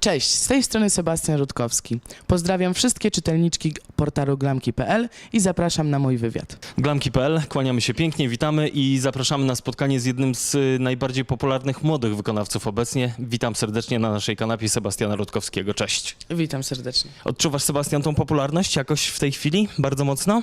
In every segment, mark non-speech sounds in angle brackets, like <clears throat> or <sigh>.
Cześć, z tej strony Sebastian Rutkowski. Pozdrawiam wszystkie czytelniczki portalu glamki.pl i zapraszam na mój wywiad. Glamki.pl, kłaniamy się pięknie, witamy i zapraszamy na spotkanie z jednym z y, najbardziej popularnych młodych wykonawców obecnie. Witam serdecznie na naszej kanapie Sebastiana Rutkowskiego. Cześć. Witam serdecznie. Odczuwasz, Sebastian, tą popularność jakoś w tej chwili? Bardzo mocno?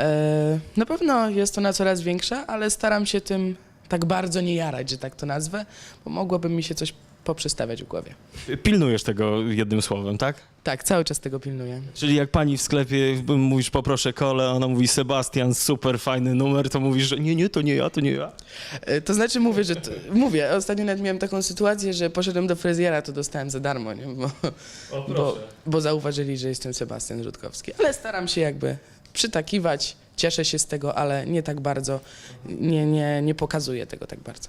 E, na pewno jest ona coraz większa, ale staram się tym tak bardzo nie jarać, że tak to nazwę, bo mogłoby mi się coś poprzestawiać w głowie. Pilnujesz tego jednym słowem, tak? Tak, cały czas tego pilnuję. Czyli jak pani w sklepie mówisz poproszę kole, ona mówi Sebastian, super fajny numer, to mówisz, że nie, nie, to nie ja, to nie ja. E, To znaczy mówię, że to, mówię, ostatnio nawet miałem taką sytuację, że poszedłem do fryzjera, to dostałem za darmo, nie? Bo, bo, bo zauważyli, że jestem Sebastian Rutkowski. Ale staram się jakby przytakiwać, cieszę się z tego, ale nie tak bardzo, nie, nie, nie pokazuję tego tak bardzo.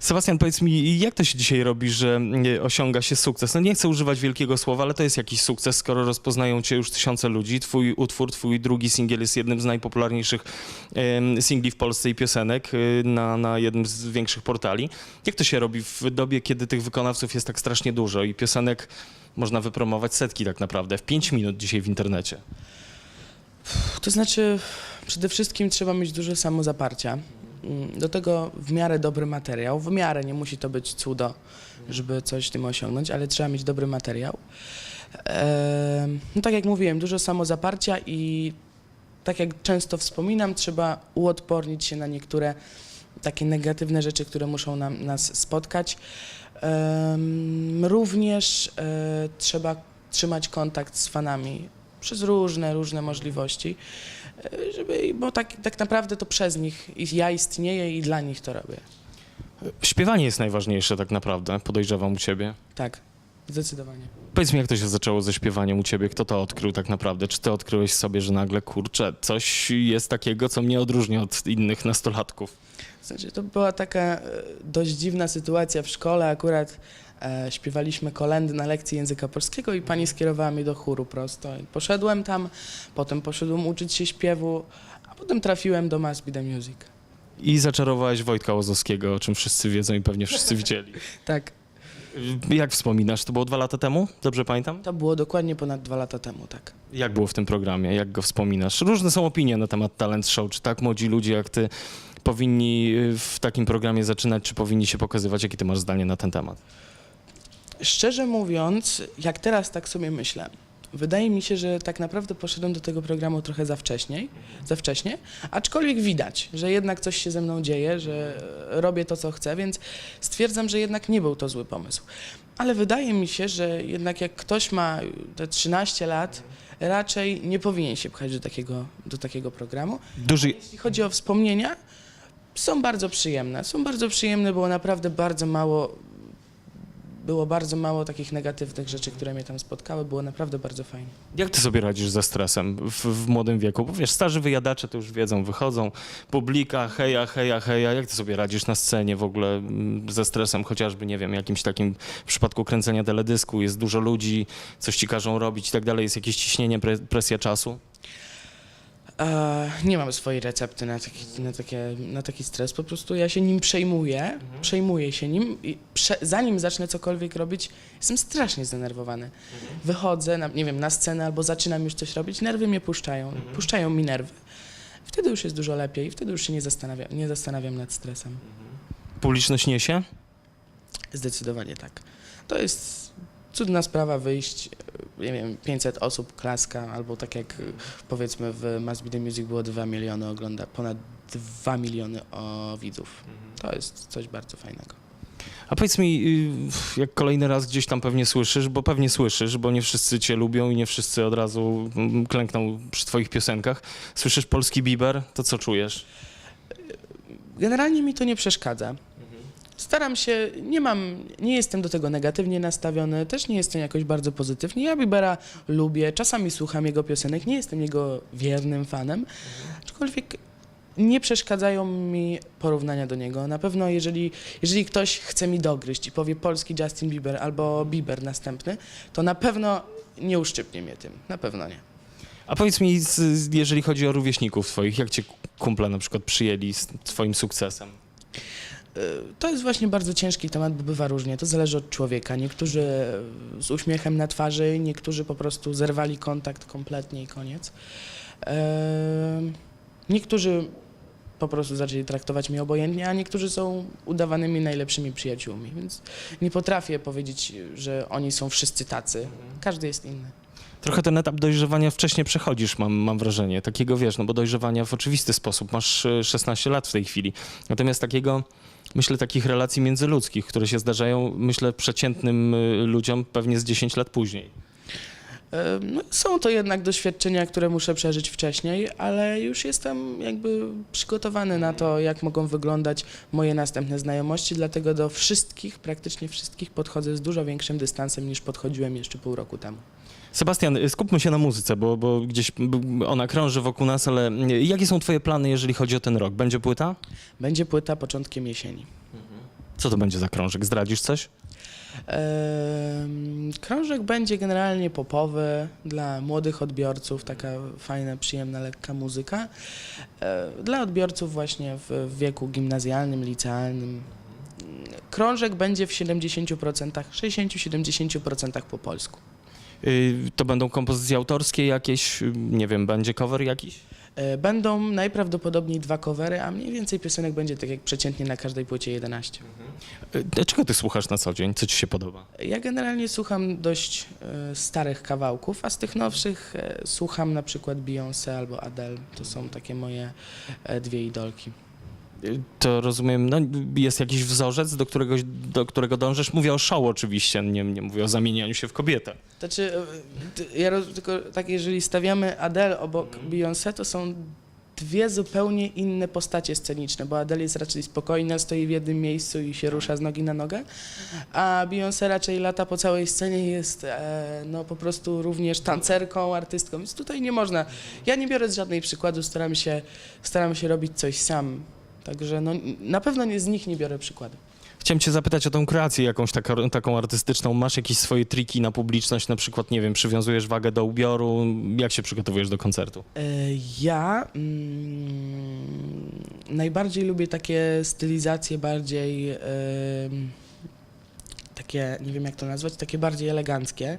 Sebastian, powiedz mi, jak to się dzisiaj robi, że e, osiąga się sukces? No nie chcę używać wielkiego słowa, ale to jest jakiś sukces, skoro rozpoznają cię już tysiące ludzi. Twój utwór, twój drugi singiel jest jednym z najpopularniejszych singli w Polsce i piosenek y, na, na jednym z większych portali. Jak to się robi w dobie, kiedy tych wykonawców jest tak strasznie dużo i piosenek można wypromować setki tak naprawdę w 5 minut dzisiaj w internecie? To znaczy, przede wszystkim trzeba mieć dużo samozaparcia. Mm, Do tego w miarę dobry materiał. W miarę nie musi to być cudo, żeby coś tym osiągnąć, ale trzeba mieć dobry materiał. No tak jak mówiłem, dużo samozaparcia i tak jak często wspominam, trzeba uodpornić się na niektóre takie negatywne rzeczy, które muszą nam, nas spotkać. Również e, trzeba trzymać kontakt z fanami przez różne, różne możliwości, e, żeby, bo tak, tak naprawdę to przez nich i ja istnieję i dla nich to robię. Śpiewanie jest najważniejsze tak naprawdę, podejrzewam u ciebie. Tak, zdecydowanie. Powiedz mi, jak to się zaczęło ze śpiewaniem u ciebie? Kto to odkrył tak naprawdę? Czy ty odkryłeś sobie, że nagle, kurczę, coś jest takiego, co mnie odróżnia od innych nastolatków? Znaczy, to była taka e, dość dziwna sytuacja w szkole. Akurat śpiewaliśmy kolendy na lekcji języka polskiego i pani skierowała mnie do chóru prosto. Poszedłem tam, potem poszedłem uczyć się śpiewu, a potem trafiłem do Must Be The Music. I zaczarowałeś Wojtka Łozowskiego, o czym wszyscy wiedzą i pewnie wszyscy widzieli. <laughs> Tak, Jak wspominasz, to było dwa lata temu? Dobrze pamiętam? to było dokładnie ponad dwa lata temu, tak. Jak było w tym programie? Jak go wspominasz? Różne są opinie na temat talent show. Czy tak młodzi ludzie jak ty powinni y, w takim programie zaczynać, czy powinni się pokazywać? Jakie ty masz zdanie na ten temat? Szczerze mówiąc, jak teraz tak sobie myślę, wydaje mi się, że tak naprawdę poszedłem do tego programu trochę za wcześniej, za wcześnie, aczkolwiek widać, że jednak coś się ze mną dzieje, że robię to, co chcę, więc stwierdzam, że jednak nie był to zły pomysł. Ale wydaje mi się, że jednak jak ktoś ma te 13 lat, raczej nie powinien się pchać do takiego, do takiego programu. Duży, Jeśli chodzi o wspomnienia, są bardzo przyjemne. Są bardzo przyjemne, było naprawdę bardzo mało. Było bardzo mało takich negatywnych rzeczy, które mnie tam spotkały. Było naprawdę bardzo fajnie. Jak ty sobie radzisz ze stresem w, w młodym wieku? Bo wiesz, starzy wyjadacze to już wiedzą, wychodzą, publika, heja, heja, heja. Jak ty sobie radzisz na scenie w ogóle mm, ze stresem, chociażby, nie wiem, jakimś takim w przypadku kręcenia teledysku, jest dużo ludzi, coś ci każą robić i tak dalej, jest jakieś ciśnienie, pre, presja czasu? E, nie mam swojej recepty na taki, na, takie, na taki stres. Po prostu ja się nim przejmuję, przejmuję się nim i prze, zanim zacznę cokolwiek robić, jestem strasznie zdenerwowany. Wychodzę, na, nie wiem, na scenę albo zaczynam już coś robić, nerwy mnie puszczają, puszczają mi nerwy. Wtedy już jest dużo lepiej, wtedy już się nie zastanawiam, nie zastanawiam nad stresem. Publiczność niesie? Zdecydowanie tak. To jest cudna sprawa wyjść, nie wiem, 500 osób, klaska, albo tak jak e, powiedzmy w Must Be The Music było 2 miliony ogląda, ponad 2 miliony o widzów. To jest coś bardzo fajnego. A powiedz mi, y, jak kolejny raz gdzieś tam pewnie słyszysz, bo pewnie słyszysz, bo nie wszyscy cię lubią i nie wszyscy od razu mm, klękną przy twoich piosenkach. Słyszysz polski Bieber, to co czujesz? Generalnie mi to nie przeszkadza. Staram się, nie mam, nie jestem do tego negatywnie nastawiony, też nie jestem jakoś bardzo pozytywnie. Ja Bibera lubię, czasami słucham jego piosenek, nie jestem jego wiernym fanem, aczkolwiek nie przeszkadzają mi porównania do niego. Na pewno jeżeli, jeżeli ktoś chce mi dogryźć i powie polski Justin Bieber albo Bieber następny, to na pewno nie uszczypnie mnie tym, na pewno nie. A powiedz mi, jeżeli chodzi o rówieśników twoich, jak cię kumple na przykład przyjęli z twoim sukcesem? To jest właśnie bardzo ciężki temat, bo bywa różnie. To zależy od człowieka. Niektórzy z uśmiechem na twarzy, niektórzy po prostu zerwali kontakt kompletnie i koniec. Ehm, Niektórzy po prostu zaczęli traktować mnie obojętnie, a niektórzy są udawanymi najlepszymi przyjaciółmi. Więc nie potrafię powiedzieć, że oni są wszyscy tacy. Każdy jest inny. Trochę ten etap dojrzewania wcześniej przechodzisz, mam, mam wrażenie. Takiego wiesz, no bo dojrzewania w oczywisty sposób. Masz e, 16 lat w tej chwili. Natomiast takiego, myślę, takich relacji międzyludzkich, które się zdarzają, myślę, przeciętnym y, ludziom pewnie z 10 lat później. Em, No, są to jednak doświadczenia, które muszę przeżyć wcześniej, ale już jestem jakby przygotowany na to, jak mogą wyglądać moje następne znajomości, dlatego do wszystkich, praktycznie wszystkich podchodzę z dużo większym dystansem niż podchodziłem jeszcze pół roku temu. Sebastian, y, skupmy się na muzyce, bo, bo gdzieś ona krąży wokół nas, ale y, jakie są twoje plany, jeżeli chodzi o ten rok? Będzie płyta? Będzie płyta początkiem jesieni. Co to będzie za krążek? Zdradzisz coś? Krążek będzie generalnie popowy dla młodych odbiorców, taka fajna, przyjemna, lekka muzyka. E, Dla odbiorców właśnie w wieku gimnazjalnym, licealnym. Krążek będzie w 70%, 60-70% po polsku. Y, To będą kompozycje autorskie jakieś, y, nie wiem, będzie cover jakiś? E, Będą najprawdopodobniej dwa covery, a mniej więcej piosenek będzie tak jak przeciętnie na każdej płycie 11. Y, Czego ty słuchasz na co dzień? Co ci się podoba? Ja generalnie słucham dość e, starych kawałków, a z tych nowszych e, słucham na przykład Beyoncé albo Adele. To są takie moje dwie idolki. To rozumiem, no, jest jakiś wzorzec, do którego, do którego dążysz? Mówię o show oczywiście, nie, nie mówię o zamienianiu się w kobietę. Znaczy, e, ja tylko tak, jeżeli stawiamy Adele obok Beyoncé, to są dwie zupełnie inne postacie sceniczne, bo Adele jest raczej spokojna, stoi w jednym miejscu i się rusza z nogi na nogę, a Beyoncé raczej lata po całej scenie jest e, no, po prostu również tancerką, artystką, więc tutaj nie można. Ja nie biorę z żadnej przykładu, staram się, staram się robić coś sam. Także no, na pewno nie, z nich nie biorę przykładu. Chciałem cię zapytać o tą kreację jakąś taka, taką artystyczną. Masz jakieś swoje triki na publiczność, na przykład, nie wiem, przywiązujesz wagę do ubioru? Jak się przygotowujesz do koncertu? E, Ja mm, najbardziej lubię takie stylizacje bardziej em, takie, nie wiem jak to nazwać, takie bardziej eleganckie.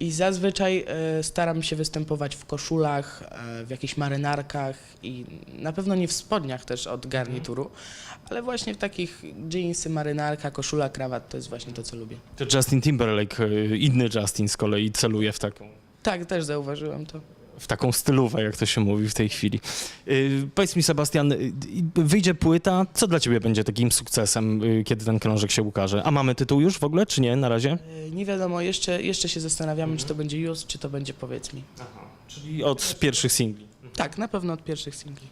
I zazwyczaj e, staram się występować w koszulach, e, w jakichś marynarkach i na pewno nie w spodniach też od garnituru, ale właśnie w takich jeansy, marynarka, koszula, krawat to jest właśnie to, co lubię. To Justin Timberlake, y, inny Justin z kolei celuje w taką, Tak, też zauważyłem to. W taką stylówę, jak to się mówi w tej chwili. Y, powiedz mi, Sebastian, y, y, wyjdzie płyta, co dla ciebie będzie takim sukcesem, y, kiedy ten krążek się ukaże? A mamy tytuł już w ogóle, czy nie na razie? E, Nie wiadomo, jeszcze, jeszcze się zastanawiamy, czy to będzie Już, czy to będzie Powiedz mi. Czyli od pierwszych singli. Tak, na pewno od pierwszych singli.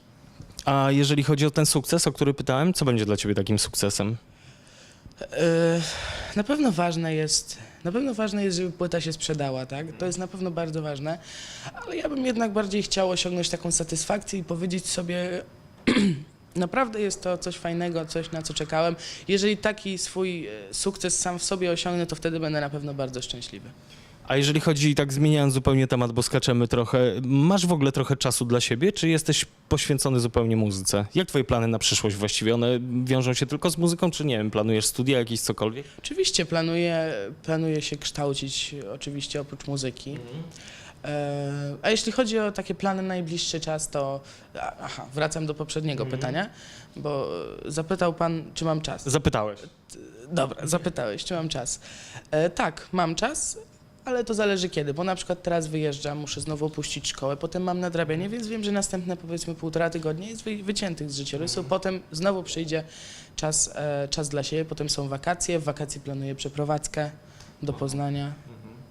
A jeżeli chodzi o ten sukces, o który pytałem, co będzie dla ciebie takim sukcesem? Na pewno ważne jest, na pewno ważne jest, żeby płyta się sprzedała, tak? To jest na pewno bardzo ważne, ale ja bym jednak bardziej chciał osiągnąć taką satysfakcję i powiedzieć sobie, <clears throat> naprawdę jest to coś fajnego, coś na co czekałem. Jeżeli taki swój e, sukces sam w sobie osiągnę, to wtedy będę na pewno bardzo szczęśliwy. A jeżeli chodzi, tak zmieniając zupełnie temat, bo skaczemy trochę, masz w ogóle trochę czasu dla siebie, czy jesteś poświęcony zupełnie muzyce? Jak twoje plany na przyszłość właściwie? One wiążą się tylko z muzyką, czy nie wiem, planujesz studia jakieś, cokolwiek? Oczywiście planuję, planuję się kształcić, oczywiście oprócz muzyki. E, A jeśli chodzi o takie plany na najbliższy czas, to aha, wracam do poprzedniego pytania, bo zapytał pan, czy mam czas. Zapytałeś. Dobra, zapytałeś, czy mam czas. E, tak, mam czas, ale to zależy kiedy, bo na przykład teraz wyjeżdżam, muszę znowu opuścić szkołę, potem mam nadrabianie, więc wiem, że następne powiedzmy półtora tygodnia jest wy, wyciętych z życiorysu, potem znowu przyjdzie czas, e, czas dla siebie, potem są wakacje, w wakacje planuję przeprowadzkę do Poznania.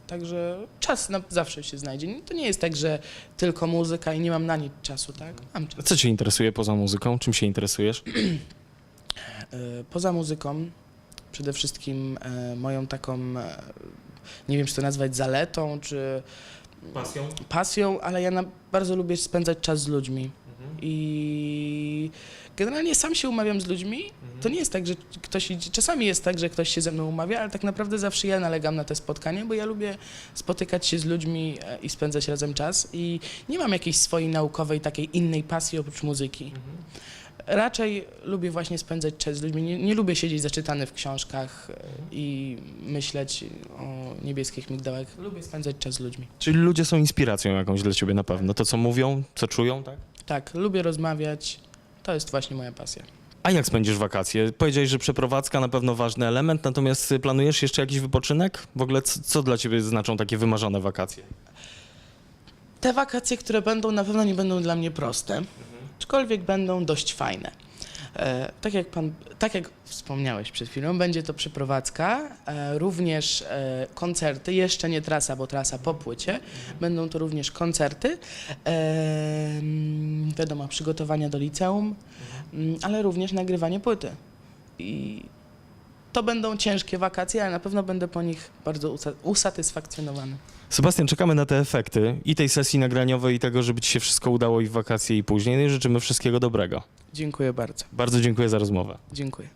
Także czas na, zawsze się znajdzie. To nie jest tak, że tylko muzyka i nie mam na nic czasu, tak? Mam czas. Co cię interesuje poza muzyką? Czym się interesujesz? <clears throat> E, Poza muzyką, przede wszystkim e, moją taką, e, nie wiem czy to nazwać zaletą, czy Pasją? pasją, ale ja na, bardzo lubię spędzać czas z ludźmi. I generalnie sam się umawiam z ludźmi. To nie jest tak, że ktoś. Czasami jest tak, że ktoś się ze mną umawia, ale tak naprawdę zawsze ja nalegam na te spotkanie, bo ja lubię spotykać się z ludźmi e, i spędzać razem czas. I nie mam jakiejś swojej naukowej, takiej innej pasji oprócz muzyki. Raczej lubię właśnie spędzać czas z ludźmi. Nie, nie lubię siedzieć zaczytany w książkach e, i myśleć o niebieskich migdałach. Lubię spędzać czas z ludźmi. Czyli ludzie są inspiracją jakąś dla ciebie na pewno. To, co mówią, co czują, tak? Tak, lubię rozmawiać. To jest właśnie moja pasja. A jak spędzisz wakacje? Powiedziałeś, że przeprowadzka na pewno ważny element, natomiast y, planujesz jeszcze jakiś wypoczynek? W ogóle co, co dla ciebie znaczą takie wymarzone wakacje? Te wakacje, które będą, na pewno nie będą dla mnie proste, aczkolwiek będą dość fajne. E, tak, jak pan, tak jak wspomniałeś przed chwilą, będzie to przeprowadzka, e, również e, koncerty, jeszcze nie trasa, bo trasa po płycie, będą to również koncerty, e, wiadomo, przygotowania do liceum, mm, ale również nagrywanie płyty. I to będą ciężkie wakacje, ale na pewno będę po nich bardzo usa- usatysfakcjonowany. Sebastian, czekamy na te efekty i tej sesji nagraniowej i tego, żeby ci się wszystko udało i w wakacje i później. No i życzymy wszystkiego dobrego. Dziękuję bardzo. Bardzo dziękuję za rozmowę. Dziękuję.